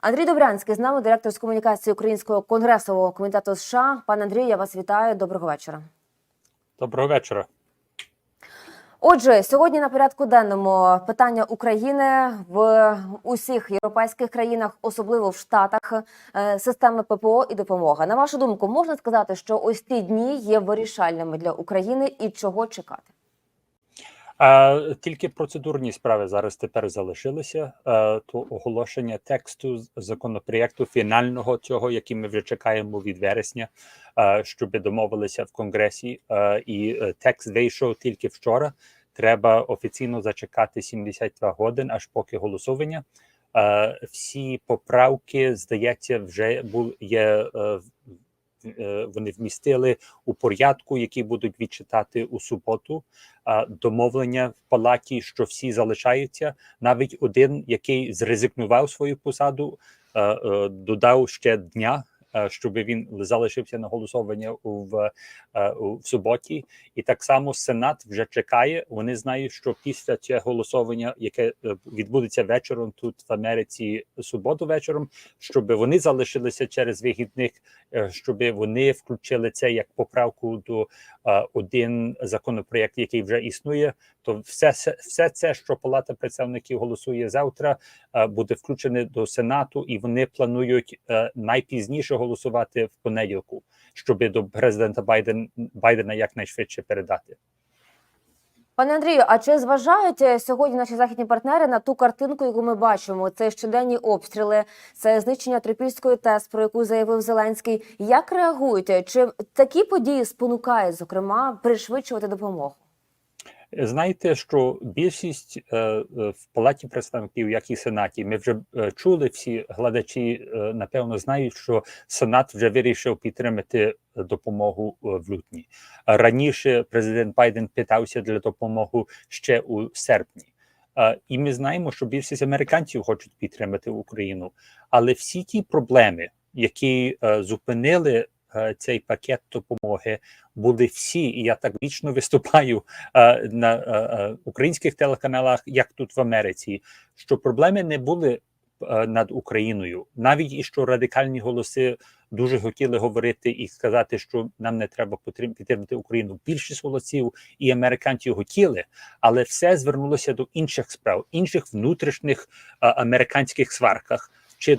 Андрій Добрянський з нами, директор з комунікації Українського конгресового комітету США. Пане Андрію, я вас вітаю. Доброго вечора. Доброго вечора. Отже, сьогодні на порядку денному питання України в усіх європейських країнах, особливо в Штатах, е, системи ППО і допомога. На вашу думку, можна сказати, що ось ці дні є вирішальними для України і чого чекати? А, тільки процедурні справи зараз тепер залишилися. А, то оголошення тексту законопроєкту фінального цього, який ми вже чекаємо від вересня, а, щоб домовилися в конгресі. А, і е, текст вийшов тільки вчора. Треба офіційно зачекати 72 годин, аж поки голосування. А, всі поправки, здається, вже бу- є. Е, Вони вмістили у порядку, який будуть відчитати у суботу домовлення в палаті, що всі залишаються. Навіть один, який зрезигнував свою посаду, е, додав ще дня, щоб він залишився на голосування в, е, в суботі. І так само Сенат вже чекає. Вони знають, що після цього голосування, яке е, відбудеться вечором тут в Америці, суботу вечором, щоб вони залишилися через вихідних, е, щоб вони включили це як поправку до е, один законопроєкт, який вже існує, то все, все це, що Палата представників голосує завтра, е, буде включене до Сенату, і вони планують е, найпізніше голосувати в понеділку, щоб до президента Байден, Байдена якнайшвидше передати. Пане Андрію, а чи зважають е, сьогодні наші західні партнери на ту картинку, яку ми бачимо? Це щоденні обстріли, це знищення Трипільської ТЕС, про яку заявив Зеленський. Як реагуєте? Чи такі події спонукають, зокрема, пришвидшувати допомогу? Знаєте, що більшість е, е, в палаті представників, як і сенаті, ми вже е, чули всі глядачі, е, напевно, знають, що Сенат вже вирішив підтримати допомогу в лютні. Раніше президент Байден питався для допомоги ще у серпні. І ми знаємо, що більшість американців хочуть підтримати Україну, але всі ті проблеми, які зупинили цей пакет допомоги, були всі, і я так вічно виступаю е, на е, е, українських телеканалах, як тут в Америці, що проблеми не були е, над Україною, навіть і що радикальні голоси дуже хотіли говорити і сказати, що нам не треба підтримати Україну. Більшість голосів і американців хотіли, але все звернулося до інших справ, інших внутрішніх е, американських сварках, чи е,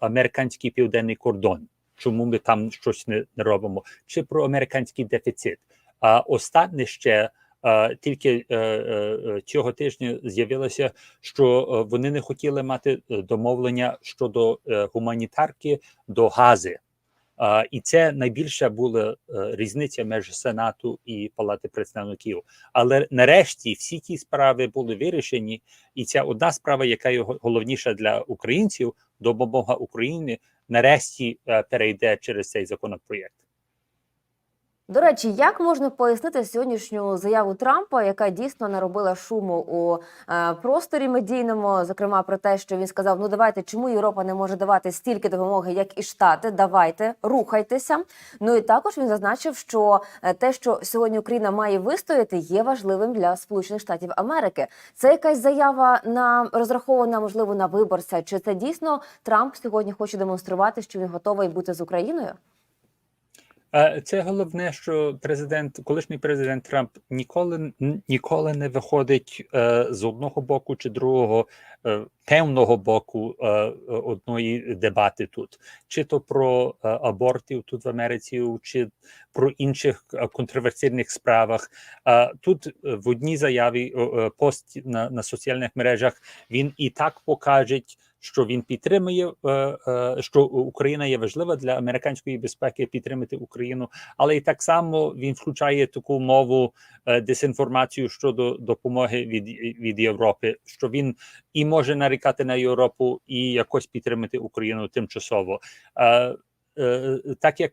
американський південний кордон. Чому ми там щось не, не робимо, чи про американський дефіцит? А останнє ще а, тільки а, а, цього тижня з'явилося, що е, вони не хотіли мати е, домовлення щодо а, гуманітарки до гази. І це найбільша була е, різниця між Сенату і Палати представників. Але нарешті всі ті справи були вирішені, і ця одна справа, яка є головніша для українців, допомога Україні, нарешті е, перейде через цей законопроєкт. До речі, як можна пояснити сьогоднішню заяву Трампа, яка дійсно наробила шуму у е, просторі медійному, зокрема про те, що він сказав: ну давайте, чому Європа не може давати стільки допомоги, як і Штати? Давайте, рухайтеся. Ну і також він зазначив, що е, те, що сьогодні Україна має вистояти, є важливим для Сполучених Штатів Америки. Це якась заява на розрахована, можливо, на виборця. Чи це дійсно Трамп сьогодні хоче демонструвати, що він готовий бути з Україною? Це головне, що президент, колишній президент Трамп ніколи ніколи не виходить е, з одного боку чи другого е, певного боку е, одної дебати тут, чи то про е, абортів тут в Америці, чи про інших контроверсійних справах. Тут в одній заяві пост на, на соціальних мережах він і так покаже, що він підтримує, е, е, що Україна є важлива для американської безпеки підтримати Україну, але і так само він включає таку мову е, дезінформацію щодо допомоги від, від Європи, що він і може нарікати на Європу, і якось підтримати Україну тимчасово. Так як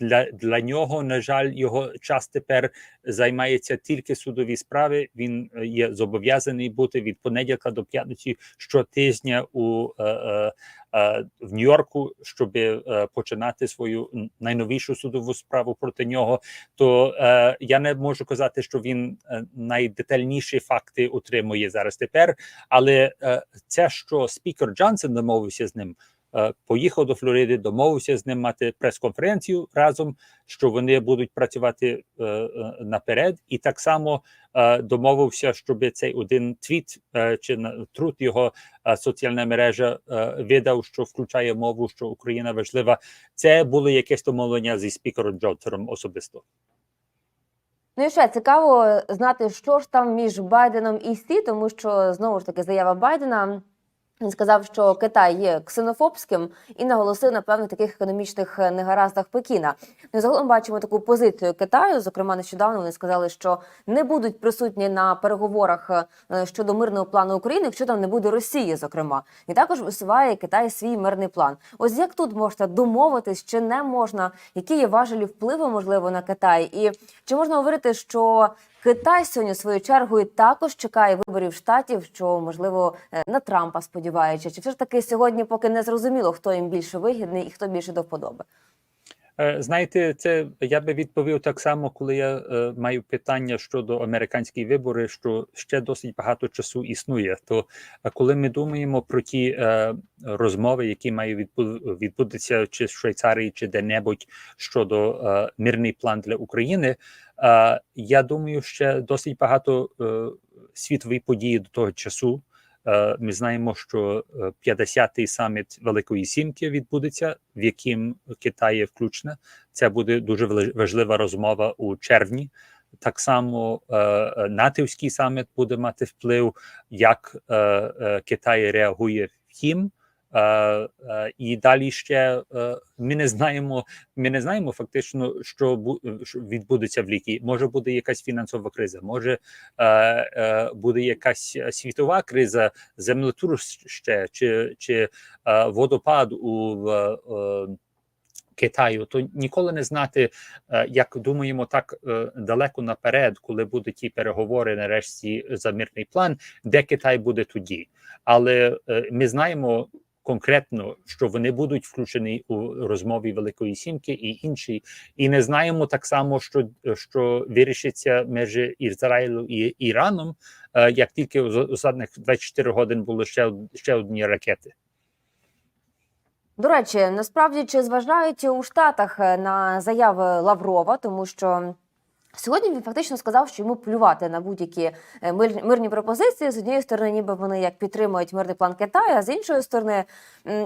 для, для нього, на жаль, його час тепер займається тільки судові справи. Він е, є зобов'язаний бути від понеділка до п'ятниці щотижня у е, е, е, в Нью-Йорку, щоб е, починати свою найновішу судову справу проти нього. То е, я не можу казати, що він е, найдетальніші факти отримує зараз тепер. Але е, це, що спікер Джонсон домовився з ним, поїхав до Флориди, домовився з ним мати прес-конференцію разом, що вони будуть працювати е, е, наперед, і так само е, домовився, щоб цей один твіт е, чи на труд його е, соціальна мережа е, видав, що включає мову, що Україна важлива. Це було якесь домовлення зі спікером Джонсоном особисто. Ну і ще цікаво знати, що ж там між Байденом і Сі, тому що знову ж таки заява Байдена. Він сказав, що Китай є ксенофобським і наголосив на певних таких економічних е, негараздах Пекіна. Ми загалом бачимо таку позицію Китаю. Зокрема, нещодавно вони сказали, що не будуть присутні на переговорах е, щодо мирного плану України, якщо там не буде Росії, зокрема, і також висуває Китай свій мирний план. Ось як тут можна домовитись, чи не можна, які є важелі впливу можливо на Китай, і чи можна говорити, що Китай сьогодні свою чергу також чекає виборів штатів, що можливо е, на Трампа сподіваючи, чи все ж таки сьогодні поки не зрозуміло, хто їм більше вигідний і хто більше до вподоби? Е, Знаєте, це я би відповів так само, коли я е, маю питання щодо американських виборів, що ще досить багато часу існує. То е, коли ми думаємо про ті е, розмови, які мають відбу- відбутися чи в Швейцарії, чи де-небудь щодо е, мирний план для України, е, я думаю, ще досить багато е, світові події до того часу. Е, Ми знаємо, що е, 50-й саміт Великої Сімки відбудеться, в яким Китай є включена. Це буде дуже важлива розмова у червні. Так само е, е, натівський саміт буде мати вплив, як е, е, Китай реагує в Е, е, і далі ще е, ми не знаємо. Ми не знаємо фактично, що бу- відбудеться в літі. Може буде якась фінансова криза, може е, е, буде якась світова криза, землетрус ще чи, чи е, водопад у е, е, Китаю, то ніколи не знати, е, як думаємо, так е, далеко наперед, коли будуть ті переговори нарешті за мирний план, де Китай буде тоді. Але е, ми знаємо конкретно, що вони будуть включені у розмові Великої Сімки і інші, і не знаємо так само, що, що вирішиться між Ізраїлем і Іраном, е, як тільки останніх 24 годин було ще, ще одні ракети. До речі, насправді чи зважають у Штатах е, на заяви Лаврова, тому що. Сьогодні він фактично сказав, що йому плювати на будь-які е, мирні пропозиції. З однієї сторони, ніби вони як підтримують мирний план Китаю, а з іншої сторони,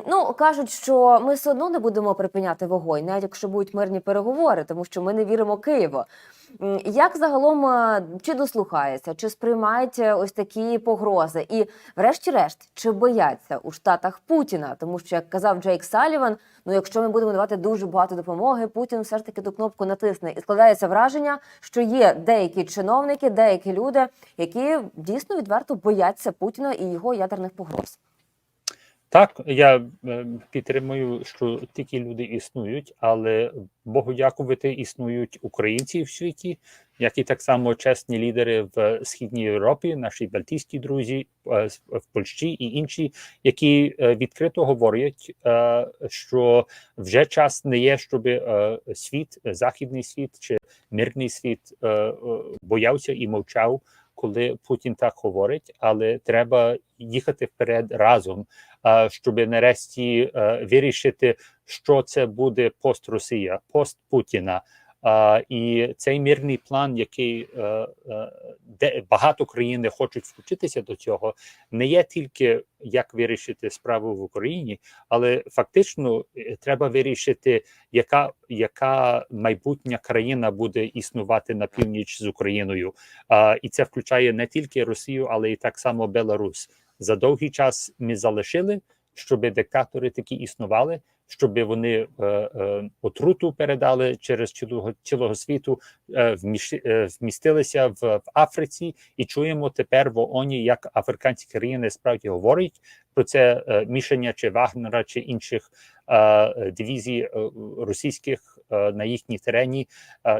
ну кажуть, що ми все одно не будемо припиняти вогонь, навіть якщо будуть мирні переговори, тому що ми не віримо Києву. Як загалом е, чи дослухається, чи сприймають е, ось такі погрози? І, врешті-решт, чи бояться у Штатах Путіна? Тому що, як казав Джейк Саліван, ну якщо ми будемо давати дуже багато допомоги, Путін все ж таки ту кнопку натисне. І складається враження, що є деякі чиновники, деякі люди, які дійсно відверто бояться Путіна і його ядерних погроз. Так, я е, підтримую, що такі люди існують, але Богу дякувати, існують українці в світі, як і так само чесні лідери в східній Європі, наші балтійські друзі е, в Польщі і інші, які е, відкрито говорять, що вже час не є, щоб світ, західний світ чи мирний світ боявся і мовчав, коли Путін так говорить, але треба їхати вперед разом щоб нарешті е, вирішити, що це буде пост Росія, пост Путіна. А, і цей мирний план, який е, е, де багато країн хочуть включитися до цього, не є тільки як вирішити справу в Україні, але фактично е, треба вирішити, яка, яка майбутня країна буде існувати на північ з Україною. А, і це включає не тільки Росію, але і так само Беларусь за довгий час ми залишили, щоб диктатори такі існували, щоб вони е, е, отруту передали через цілого, цілого світу, е, вміш, е, вмістилися в, в Африці, і чуємо тепер в ООНі, як африканські країни справді говорять що це е, мішання чи Вагнера чи інших е, дивізій е, російських на їхній терені.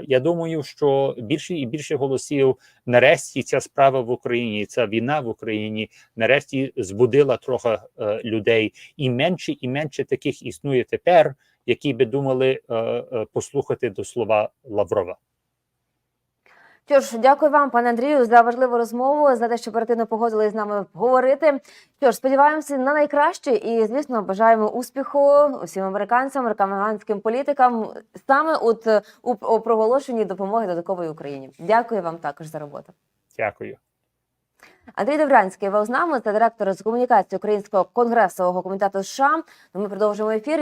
Я думаю, що більше і більше голосів нарешті ця справа в Україні, ця війна в Україні нарешті збудила трохи людей, і менше і менше таких існує тепер, які би думали послухати до слова Лаврова. Що ж, дякую вам, пане Андрію, за важливу розмову, за те, що оперативно погодились з нами говорити. Що ж, сподіваємося на найкраще і, звісно, бажаємо успіху усім американцям, американським політикам саме от е, у, проголошенні допомоги додаткової Україні. Дякую вам також за роботу. Дякую. Андрій Добрянський був з нами, це директор з комунікації Українського конгресового комітету США. Ми продовжуємо ефір.